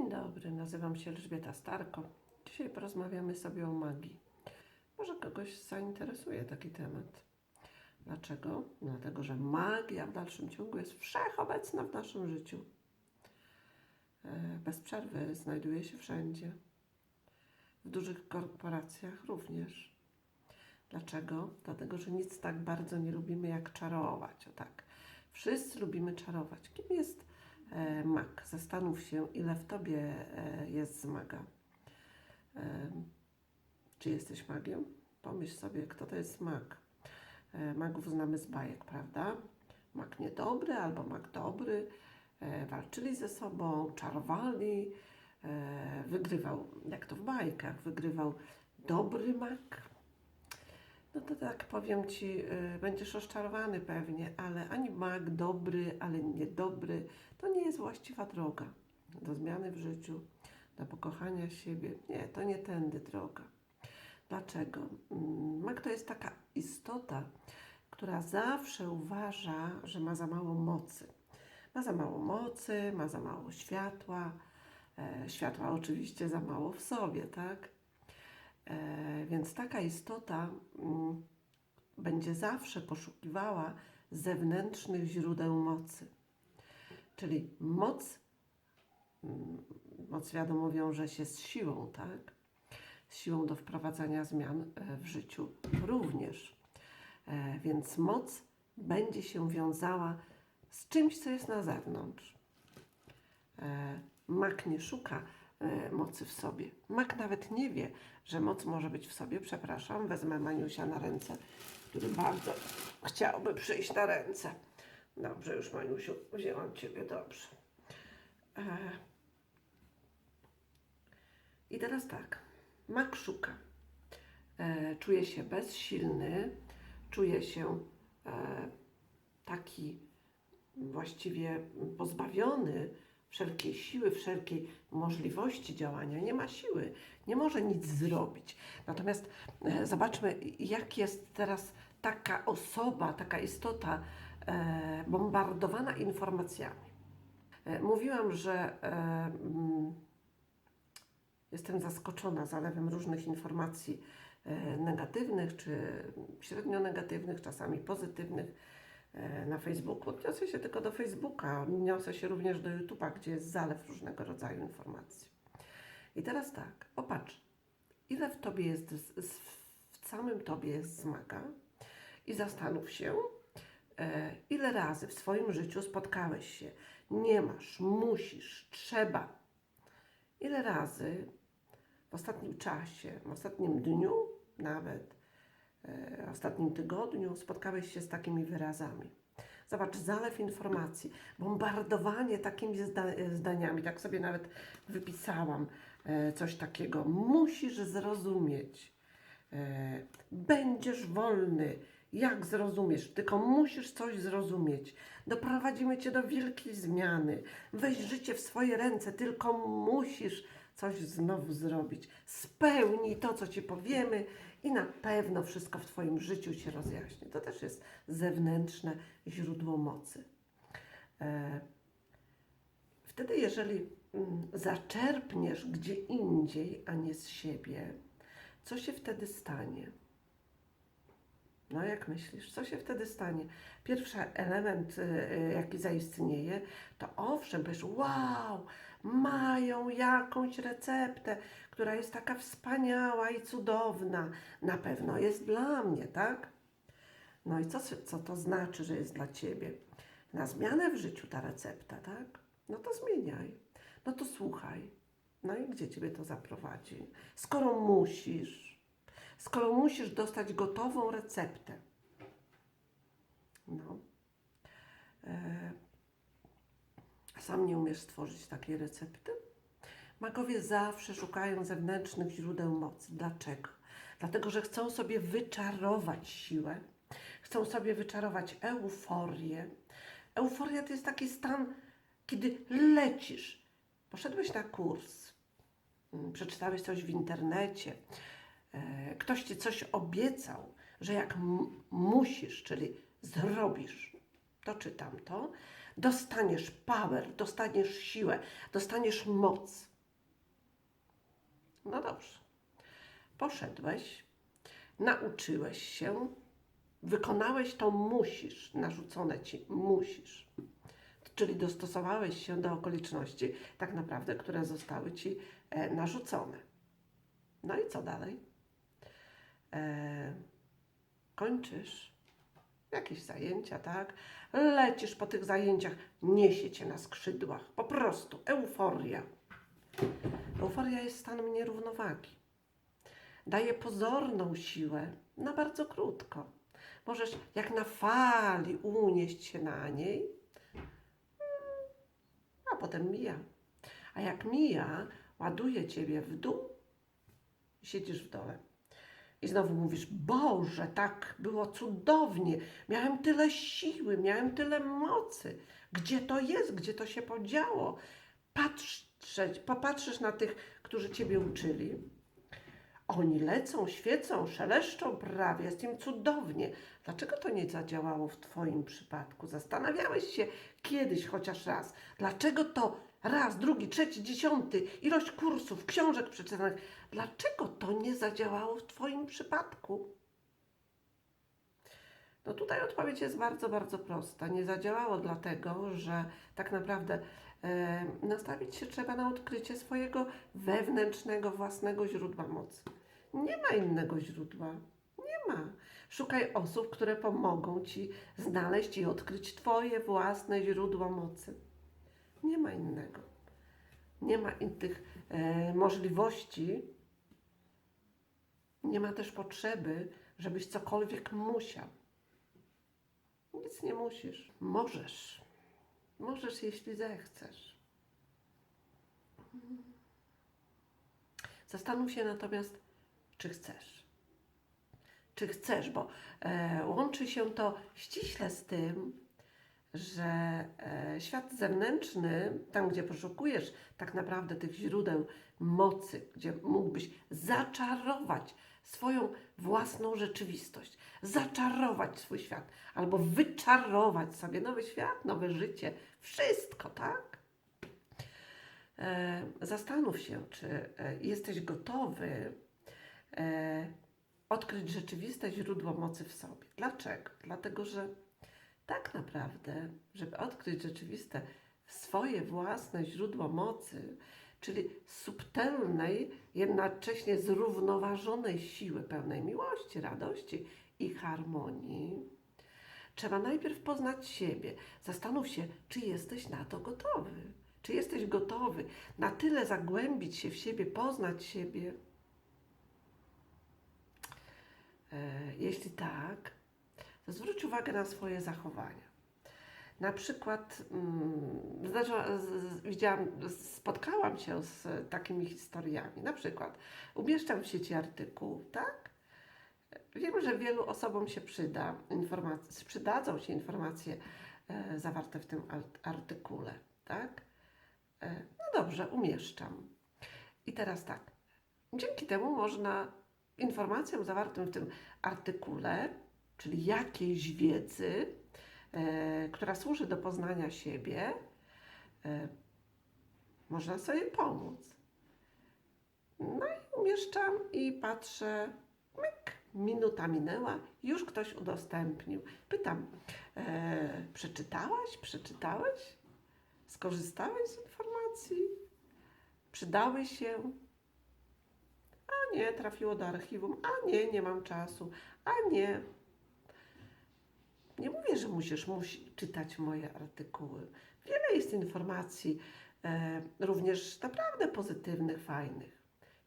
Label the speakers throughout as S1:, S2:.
S1: Dzień dobry, nazywam się Elżbieta Starko. Dzisiaj porozmawiamy sobie o magii. Może kogoś zainteresuje taki temat. Dlaczego? Dlatego, że magia w dalszym ciągu jest wszechobecna w naszym życiu. E, Bez przerwy znajduje się wszędzie. W dużych korporacjach również. Dlaczego? Dlatego, że nic tak bardzo nie lubimy jak czarować. O tak. Wszyscy lubimy czarować. Kim jest e, mag? Zastanów się, ile w tobie e, jest z maga. E, czy jesteś magiem? Pomyśl sobie, kto to jest mag. Magów znamy z bajek, prawda? Mag niedobry albo mag dobry. Walczyli ze sobą, czarowali. Wygrywał, jak to w bajkach, wygrywał dobry mag, no to tak powiem ci, y, będziesz rozczarowany pewnie, ale ani mag dobry, ale niedobry, to nie jest właściwa droga do zmiany w życiu, do pokochania siebie. Nie, to nie tędy droga. Dlaczego? Mm, Mag to jest taka istota, która zawsze uważa, że ma za mało mocy. Ma za mało mocy, ma za mało światła. E, światła oczywiście za mało w sobie, tak? E, więc taka istota mm, będzie zawsze poszukiwała zewnętrznych źródeł mocy. Czyli moc, mm, moc wiadomo wiąże się z siłą, tak? Z siłą do wprowadzania zmian e, w życiu również. E, Więc moc będzie się wiązała z czymś, co jest na zewnątrz. Mak nie szuka mocy w sobie. Mak nawet nie wie, że moc może być w sobie. Przepraszam, wezmę Maniusia na ręce, który bardzo chciałby przyjść na ręce. Dobrze, już Maniusiu, wzięłam Ciebie, dobrze. E, I teraz tak, mak szuka. E, czuje się bezsilny, czuje się e, taki właściwie pozbawiony wszelkiej siły, wszelkiej możliwości działania, nie ma siły, nie może nic zrobić. Natomiast e, zobaczmy, jak jest teraz taka osoba, taka istota e, bombardowana informacjami. E, mówiłam, że e, mm, jestem zaskoczona zalewem różnych informacji e, negatywnych, czy średnio negatywnych, czasami pozytywnych na Facebooku. Odniosę się tylko do Facebooka, odniosę się również do YouTube'a, gdzie jest zalew różnego rodzaju informacji. I teraz tak, popatrz, ile w tobie jest, w samym tobie jest zmaga i zastanów się, e, ile razy w swoim życiu spotkałeś się, nie masz, musisz, trzeba. Ile razy w ostatnim czasie, w ostatnim dniu nawet, e, ostatnim tygodniu spotkałeś się z takimi wyrazami. Zobacz, zalew informacji, bombardowanie takimi zda zdaniami, tak sobie nawet wypisałam e, coś takiego. Musisz zrozumieć, e, będziesz wolny, jak zrozumiesz, tylko musisz coś zrozumieć. Doprowadzimy cię do wielkiej zmiany. Weź życie w swoje ręce, tylko musisz coś znowu zrobić. Spełnij to, co ci powiemy, i na pewno wszystko w Twoim życiu się rozjaśni. To też jest zewnętrzne źródło mocy. E, Wtedy, jeżeli mm, zaczerpniesz gdzie indziej, a nie z siebie, co się wtedy stanie? No, jak myślisz, co się wtedy stanie? Pierwszy element, y, y, jaki zaistnieje, to owszem, powiesz, wow, mają jakąś receptę, która jest taka wspaniała i cudowna. Na pewno jest dla mnie, tak? No i co, co to znaczy, że jest dla ciebie? Na zmianę w życiu ta recepta, tak? No to zmieniaj. No to słuchaj. No i gdzie ciebie to zaprowadzi? Skoro musisz, skoro musisz dostać gotową receptę. No. E, sam nie umiesz stworzyć takiej recepty? Magowie zawsze szukają zewnętrznych źródeł mocy. Dlaczego? Dlatego, że chcą sobie wyczarować siłę, chcą sobie wyczarować euforię. Euforia to jest taki stan, kiedy lecisz. Poszedłeś na kurs, mm, przeczytałeś coś w internecie, ktoś ci coś obiecał, że jak musisz, czyli zrobisz to czy tamto, dostaniesz power, dostaniesz siłę, dostaniesz moc. No dobrze. Poszedłeś, nauczyłeś się, wykonałeś to musisz, narzucone ci musisz. Czyli dostosowałeś się do okoliczności, tak naprawdę, które zostały ci e, narzucone. No i co dalej? E, kończysz jakieś zajęcia, tak? Lecisz po tych zajęciach, niesie cię na skrzydłach. Po prostu euforia. Euforia jest stanem nierównowagi. Daje pozorną siłę na bardzo krótko. Możesz jak na fali unieść się na niej, a potem mija. A jak mija, ładuje ciebie w dół i siedzisz w dole. I znowu mówisz, Boże, tak było cudownie, miałem tyle siły, miałem tyle mocy. Gdzie to jest, gdzie to się podziało? Patrzeć, popatrzysz na tych, którzy Ciebie uczyli. Oni lecą, świecą, szeleszczą prawie, jest im cudownie. Dlaczego to nie zadziałało w Twoim przypadku? Zastanawiałeś się kiedyś chociaż raz, dlaczego to raz, drugi, trzeci, dziesiąty, ilość kursów, książek przeczytanych, dlaczego to nie zadziałało w Twoim przypadku? No tutaj odpowiedź jest bardzo, bardzo prosta. Nie zadziałało dlatego, że tak naprawdę e, nastawić się trzeba na odkrycie swojego wewnętrznego, własnego źródła mocy. Nie ma innego źródła. Nie ma. Szukaj osób, które pomogą Ci znaleźć i odkryć Twoje własne źródło mocy. Nie ma innego. Nie ma innych e, możliwości. Nie ma też potrzeby, żebyś cokolwiek musiał. Nic nie musisz. Możesz. Możesz, jeśli zechcesz. Zastanów się natomiast, czy chcesz. Czy chcesz, bo e, łączy się to ściśle z tym, że e, świat zewnętrzny, tam gdzie poszukujesz tak naprawdę tych źródeł mocy, gdzie mógłbyś zaczarować swoją własną rzeczywistość, zaczarować swój świat, albo wyczarować sobie nowy świat, nowe życie, wszystko, tak? E, zastanów się, czy e, jesteś gotowy odkryć rzeczywiste źródło mocy w sobie. Dlaczego? Dlatego, że tak naprawdę, żeby odkryć rzeczywiste swoje własne źródło mocy, czyli subtelnej, jednocześnie zrównoważonej siły pełnej miłości, radości i harmonii, trzeba najpierw poznać siebie. Zastanów się, czy jesteś na to gotowy. Czy jesteś gotowy na tyle zagłębić się w siebie, poznać siebie? E, jeśli tak, zwróć uwagę na swoje zachowania. Na przykład, mm, zdarza, z, z, widziałam, spotkałam się z takimi historiami. Na przykład, umieszczam w sieci artykuł, tak? Wiem, że wielu osobom się przyda informacje, przydadzą się informacje e, zawarte w tym art- artykule, tak? E, no dobrze, umieszczam. I teraz tak. Dzięki temu można informacjom zawartym w tym artykule, czyli jakiejś wiedzy, e, która służy do poznania siebie, e, można sobie pomóc. No i umieszczam i patrzę, myk, minuta minęła, już ktoś udostępnił. Pytam, e, przeczytałaś, przeczytałeś? Skorzystałeś z informacji? Przydały się? A nie, trafiło do archiwum. A nie, nie mam czasu. A nie. Nie mówię, że musisz musi czytać moje artykuły. Wiele jest informacji, e, również naprawdę pozytywnych, fajnych.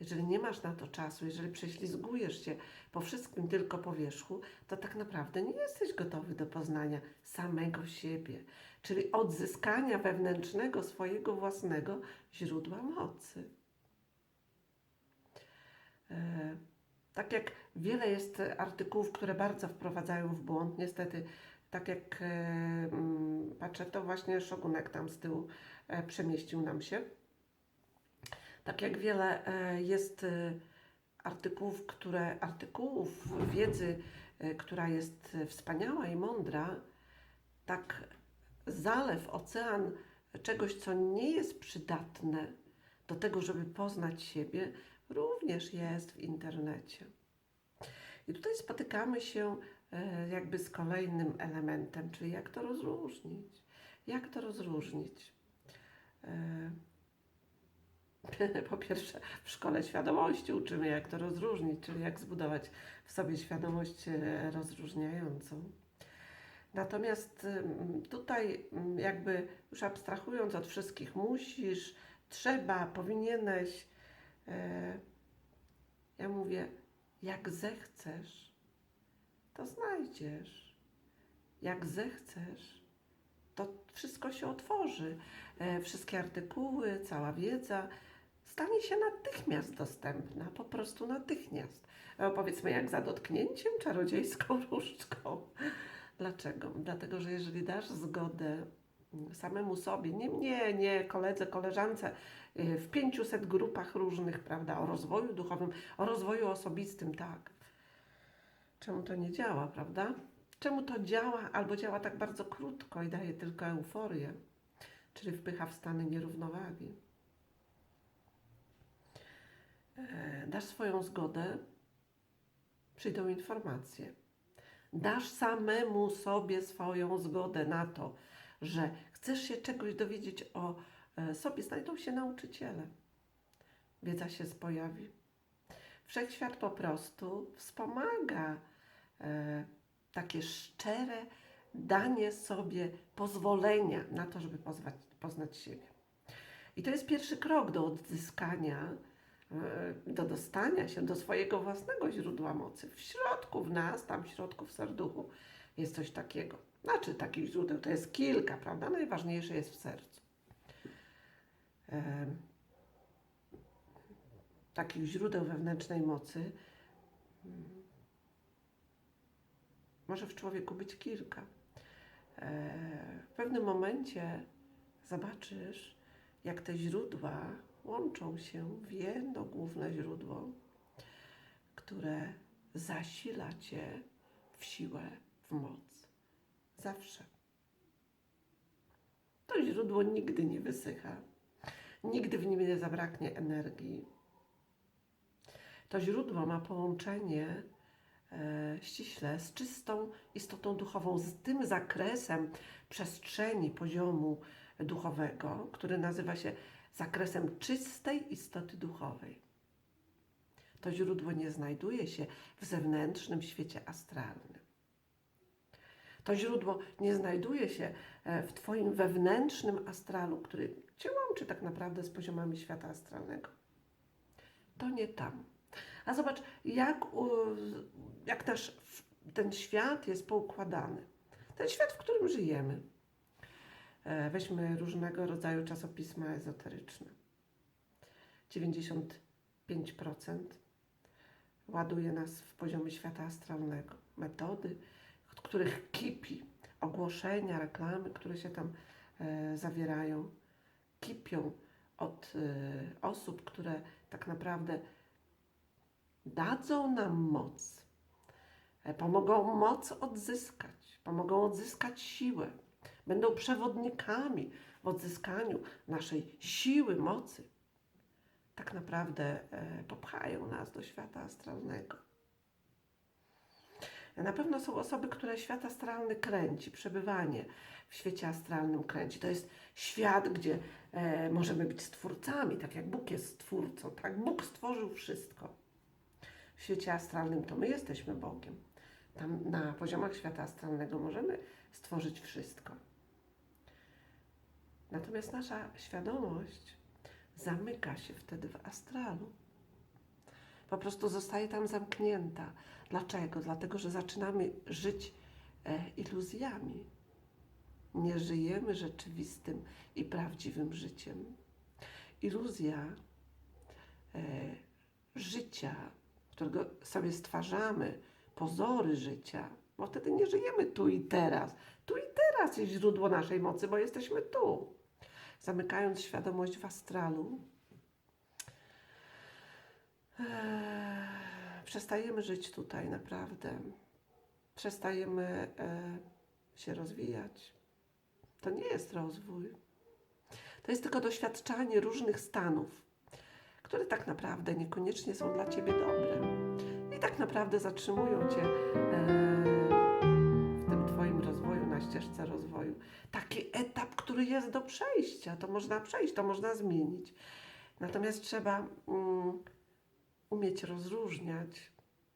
S1: Jeżeli nie masz na to czasu, jeżeli prześlizgujesz się po wszystkim tylko po wierzchu, to tak naprawdę nie jesteś gotowy do poznania samego siebie, czyli odzyskania wewnętrznego swojego własnego źródła mocy. E, Tak jak wiele jest artykułów, które bardzo wprowadzają w błąd, niestety, tak jak e, mm, patrzę, to właśnie Szogunek tam z tyłu e, przemieścił nam się. Tak jak wiele e, jest artykułów, które, artykułów wiedzy, która jest wspaniała i mądra, tak zalew, ocean czegoś, co nie jest przydatne do tego, żeby poznać siebie, również jest w internecie. I tutaj spotykamy się e, jakby z kolejnym elementem, czyli jak to rozróżnić. Jak to rozróżnić? E, Po pierwsze, w szkole świadomości uczymy, jak to rozróżnić, czyli jak zbudować w sobie świadomość e, rozróżniającą. Natomiast tutaj, jakby już abstrahując od wszystkich, musisz, trzeba, powinieneś, ja mówię, jak zechcesz, to znajdziesz. Jak zechcesz, to wszystko się otworzy. E, wszystkie artykuły, cała wiedza stanie się natychmiast dostępna, po prostu natychmiast. E, powiedzmy, jak za dotknięciem czarodziejską różdżką. Dlaczego? Dlatego, że jeżeli dasz zgodę samemu sobie, nie mnie, nie koledze, koleżance, y, w 500 grupach różnych, prawda, o rozwoju duchowym, o rozwoju osobistym, tak. Czemu to nie działa, prawda? Czemu to działa albo działa tak bardzo krótko i daje tylko euforię, czyli wpycha w stany nierównowagi? E, Dasz swoją zgodę, przyjdą informacje dasz samemu sobie swoją zgodę na to, że chcesz się czegoś dowiedzieć o e, sobie, znajdą się nauczyciele. Wiedza się pojawi. Wszechświat po prostu wspomaga e, takie szczere danie sobie pozwolenia na to, żeby pozwać, poznać siebie. I to jest pierwszy krok do odzyskania e, do dostania się do swojego własnego źródła mocy. W środku w nas, tam w środku w serduchu jest coś takiego. Znaczy takich źródeł to jest kilka, prawda? Najważniejsze jest w sercu. Takich źródeł wewnętrznej mocy mm, może w człowieku być kilka. E, W pewnym momencie zobaczysz, jak te źródła łączą się w jedno główne źródło, które zasila cię w siłę, w moc. Zawsze. To źródło nigdy nie wysycha. Nigdy w nim nie zabraknie energii. To źródło ma połączenie e, ściśle z czystą istotą duchową, z tym zakresem przestrzeni poziomu duchowego, który nazywa się zakresem czystej istoty duchowej. To źródło nie znajduje się w zewnętrznym świecie astralnym. To źródło nie znajduje się e, w Twoim wewnętrznym astralu, który Cię łączy tak naprawdę z poziomami świata astralnego. To nie tam. A zobacz, jak, jak w- ten świat jest poukładany. Ten świat, w którym żyjemy. E, Weźmy różnego rodzaju czasopisma ezoteryczne. 95% ładuje nas w poziomie świata astralnego. Metody, których kipi, ogłoszenia, reklamy, które się tam e, zawierają, kipią od e, osób, które tak naprawdę dadzą nam moc, e, pomogą moc odzyskać, pomogą odzyskać siłę, będą przewodnikami w odzyskaniu naszej siły, mocy. Tak naprawdę e, popchają nas do świata astralnego. Na pewno są osoby, które świat astralny kręci, przebywanie w świecie astralnym kręci. To jest świat, gdzie e, możemy być stwórcami, tak jak Bóg jest stwórcą, tak Bóg stworzył wszystko. W świecie astralnym to my jesteśmy Bogiem. Tam na poziomach świata astralnego możemy stworzyć wszystko. Natomiast nasza świadomość zamyka się wtedy w astralu. Po prostu zostaje tam zamknięta. Dlaczego? Dlatego, że zaczynamy żyć e, iluzjami. Nie żyjemy rzeczywistym i prawdziwym życiem. Iluzja e, życia, którego sobie stwarzamy, pozory życia, bo wtedy nie żyjemy tu i teraz. Tu i teraz jest źródło naszej mocy, bo jesteśmy tu. Zamykając świadomość w astralu, Eee, przestajemy żyć tutaj naprawdę. Przestajemy e, się rozwijać. To nie jest rozwój. To jest tylko doświadczanie różnych stanów, które tak naprawdę niekoniecznie są dla ciebie dobre. I tak naprawdę zatrzymują cię e, w tym twoim rozwoju, na ścieżce rozwoju. Taki etap, który jest do przejścia, to można przejść, to można zmienić. Natomiast trzeba mm, umieć rozróżniać,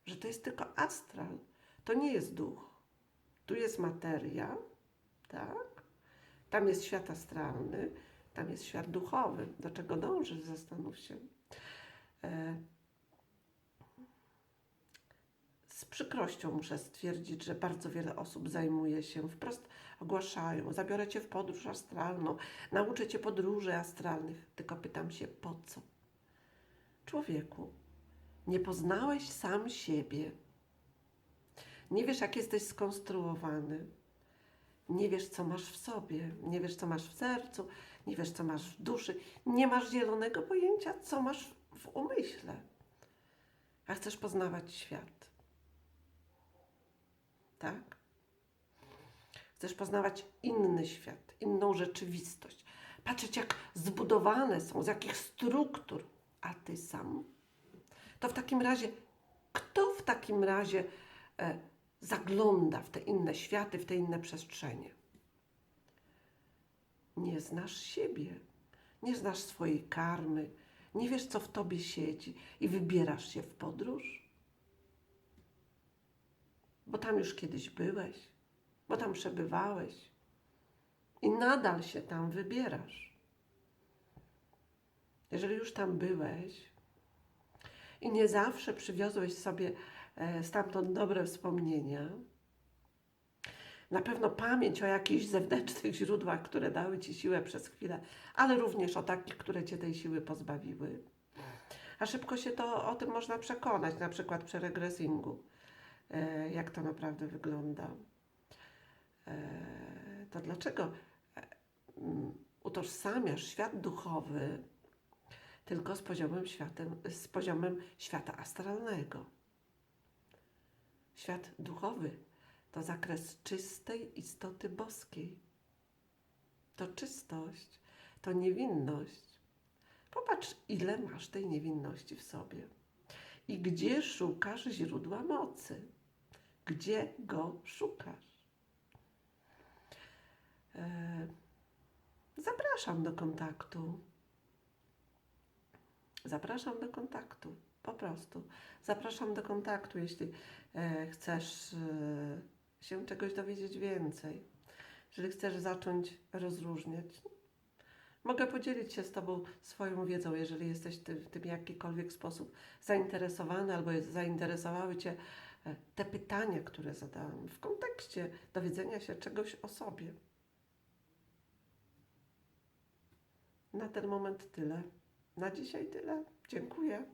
S1: że to jest tylko astral, to nie jest duch. Tu jest materia, tak? Tam jest świat astralny, tam jest świat duchowy. Do czego dążysz? Zastanów się. E, z przykrością muszę stwierdzić, że bardzo wiele osób zajmuje się, wprost ogłaszają, zabiorę cię w podróż astralną, nauczę cię podróży astralnych. Tylko pytam się, po co? Człowieku, nie poznałeś sam siebie. Nie wiesz, jak jesteś skonstruowany. Nie wiesz, co masz w sobie, nie wiesz, co masz w sercu, nie wiesz, co masz w duszy. Nie masz zielonego pojęcia, co masz w umyśle. A chcesz poznawać świat. Tak? Chcesz poznawać inny świat, inną rzeczywistość. Patrzeć, jak zbudowane są, z jakich struktur, a ty sam. To w takim razie, kto w takim razie e, zagląda w te inne światy, w te inne przestrzenie? Nie znasz siebie, nie znasz swojej karmy, nie wiesz, co w tobie siedzi i wybierasz się w podróż? Bo tam już kiedyś byłeś, bo tam przebywałeś i nadal się tam wybierasz. Jeżeli już tam byłeś i nie zawsze przywiozłeś sobie e, stamtąd dobre wspomnienia, na pewno pamięć o jakichś zewnętrznych źródłach, które dały ci siłę przez chwilę, ale również o takich, które cię tej siły pozbawiły. A szybko się to o tym można przekonać, na przykład przy regresingu, e, jak to naprawdę wygląda. E, To dlaczego utożsamiasz świat duchowy tylko z poziomem, światem, z poziomem świata astralnego? Świat duchowy to zakres czystej istoty boskiej. To czystość, to niewinność. Popatrz, ile masz tej niewinności w sobie. I gdzie szukasz źródła mocy? Gdzie go szukasz? E, Zapraszam do kontaktu. Zapraszam do kontaktu. Po prostu. Zapraszam do kontaktu, jeśli e, chcesz e, się czegoś dowiedzieć więcej. Jeżeli chcesz zacząć rozróżniać. Mogę podzielić się z Tobą swoją wiedzą, jeżeli jesteś ty, tym w jakikolwiek sposób zainteresowany albo zainteresowały Cię e, te pytania, które zadałam w kontekście dowiedzenia się czegoś o sobie. Na ten moment tyle. Na dzisiaj tyle. Dziękuję.